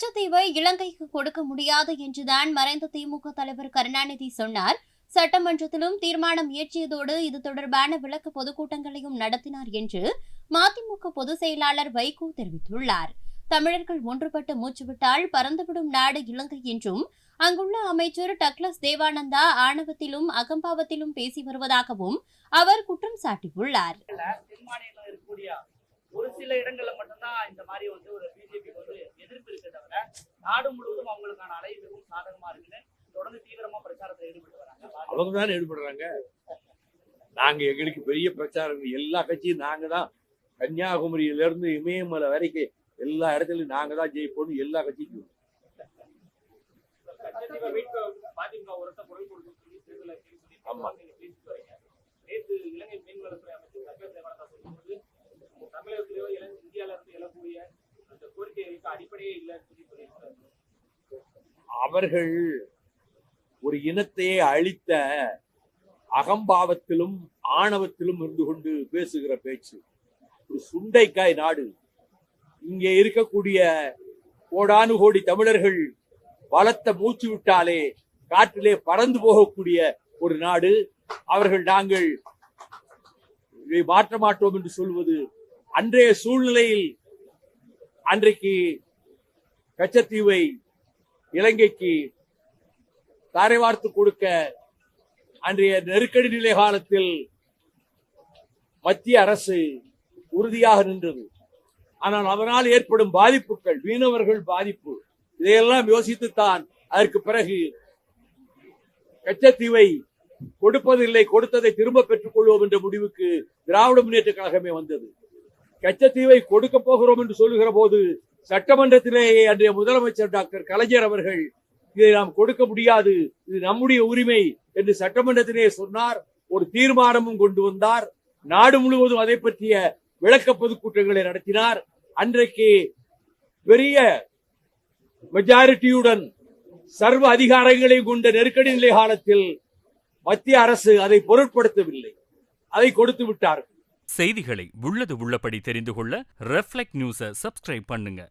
லட்சத்தீவை இலங்கைக்கு கொடுக்க முடியாது என்றுதான் மறைந்த திமுக தலைவர் கருணாநிதி சொன்னார். சட்டமன்றத்திலும் தீர்மானம் இயற்றியதோடு இது தொடர்பான விளக்க பொதுக்கூட்டங்களையும் நடத்தினார் என்று மதிமுக பொதுச் செயலாளர் வைகோ தெரிவித்துள்ளார். தமிழர்கள் ஒன்றுபட்டு மூச்சுவிட்டால் பறந்துவிடும் நாடு இலங்கை என்றும் அங்குள்ள அமைச்சர் டக்ளஸ் தேவானந்தா ஆணவத்திலும் அகம்பாவத்திலும் பேசி வருவதாகவும் அவர் குற்றம் சாட்டியுள்ளார். ஒரு சில இடங்கள்ல மட்டும்தான் இந்த மாதிரி வந்து ஒரு நாடு முழுவதும் அவங்களுக்கான அலை மிகவும் சாதகமா இருக்குன்னு தொடர்ந்து தீவிரமா பிரச்சாரத்தில் ஈடுபட்டு வராங்க. அவங்க தானே ஈடுபடுறாங்க. நாங்க எங்களுக்கு பெரிய பிரச்சாரம். எல்லா கட்சியும் நாங்க தான். கன்னியாகுமரியில இருந்து இமயமலை வரைக்கும் எல்லா இடத்துலயும் நாங்க தான் ஜெயிப்போம்னு எல்லா கட்சிக்கும். ஆமா. தமிழகத்திலேயோ இந்தியால இருந்து எழக்கூடிய அந்த கோரிக்கைகளுக்கு அடிப்படையே சொல்லியிருக்காரு அவர்கள் ஒரு இனத்தையே அழித்த அகம்பாவத்திலும் ஆணவத்திலும் இருந்து கொண்டு பேசுகிற பேச்சு. ஒரு சுண்டைக்காய் நாடு. இங்கே இருக்கக்கூடிய கோடானு கோடி தமிழர்கள் பலத்த மூச்சு விட்டாலே காற்றிலே பறந்து போகக்கூடிய ஒரு நாடு. அவர்கள் நாங்கள் இதை மாற்ற மாட்டோம் என்று சொல்வது அன்றைய சூழ்நிலையில் அன்றைக்கு கச்சத்தீவை இலங்கைக்கு தாரை வார்த்து கொடுக்க அன்றைய நெருக்கடி நிலை காலத்தில் மத்திய அரசு உறுதியாக நின்றது. ஆனால் அதனால் ஏற்படும் பாதிப்புகள் மீனவர்கள் பாதிப்பு இதையெல்லாம் யோசித்துத்தான் அதற்கு பிறகு கச்சத்தீவை கொடுப்பதில்லை கொடுத்ததை திரும்ப பெற்றுக் கொள்வோம் என்ற முடிவுக்கு திராவிட முன்னேற்ற கழகமே வந்தது. கச்சத்தீவை கொடுக்க போகிறோம் என்று சொல்லுகிற போது சட்டமன்றத்திலேயே அன்றைய முதலமைச்சர் டாக்டர் கலைஞர் அவர்கள் இதை நாம் கொடுக்க முடியாது. இது நம்முடைய உரிமை என்று சட்டமன்றத்திலே சொன்னார். ஒரு தீர்மானமும் கொண்டு வந்தார். நாடு முழுவதும் அதை பற்றிய விளக்க பொதுக்கூட்டங்களை நடத்தினார். அன்றைக்கு பெரிய மெஜாரிட்டியுடன் சர்வ அதிகாரங்களை கொண்ட நெருக்கடி நிலை காலத்தில் மத்திய அரசு அதை பொருட்படுத்தவில்லை. அதை கொடுத்து விட்டார்கள். செய்திகளை உள்ளது உள்ளபடி தெரிந்து கொள்ள ரெஃப்ளெக்ட் நியூஸை சப்ஸ்கிரைப் பண்ணுங்க.